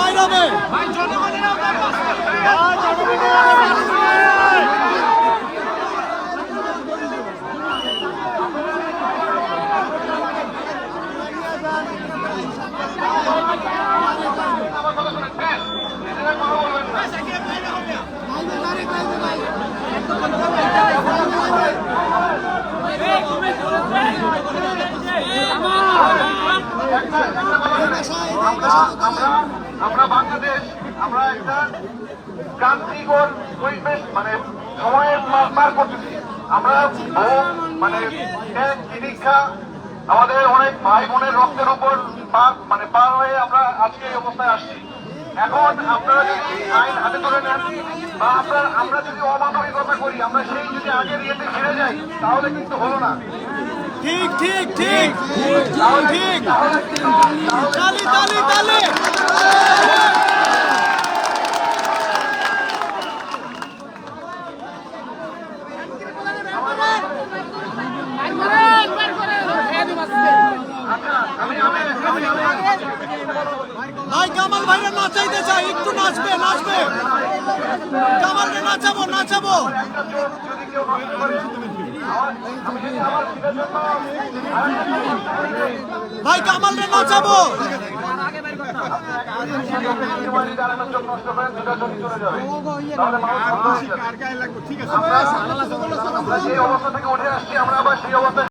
মাইরাবে। আমরা বাংলাদেশ, আমরা একটা ক্রান্তিকর পরিবেশ মানে সময়ের পার করতেছি। আমরা মানে তিতিক্ষা আমাদের অনেক ভাই বোনের রক্তের উপর পার মানে পার হয়ে আমরা আজকে এই অবস্থায় আসছি। এখন আপনারা যদি আইন হাতে তুলে নেন, বা আপনার আমরা যদি অমানবিকতা করি, আমরা সেই যদি আগের ইয়েতে ফিরে যাই, তাহলে কিন্তু হলো না। ঠিক ঠিক ঠিক। ঠিক। তালি তালি তালি। ভাই, কামাল ভাইরা নাচাইতে চাই একটু নাচবে নাচবে। কামালকে নাচাবো নাচাবো। ভাই কামালকে নাচাবো। আমরা সেই অবস্থা থেকে উঠে আসছি আমরা আবার সেই অবস্থায়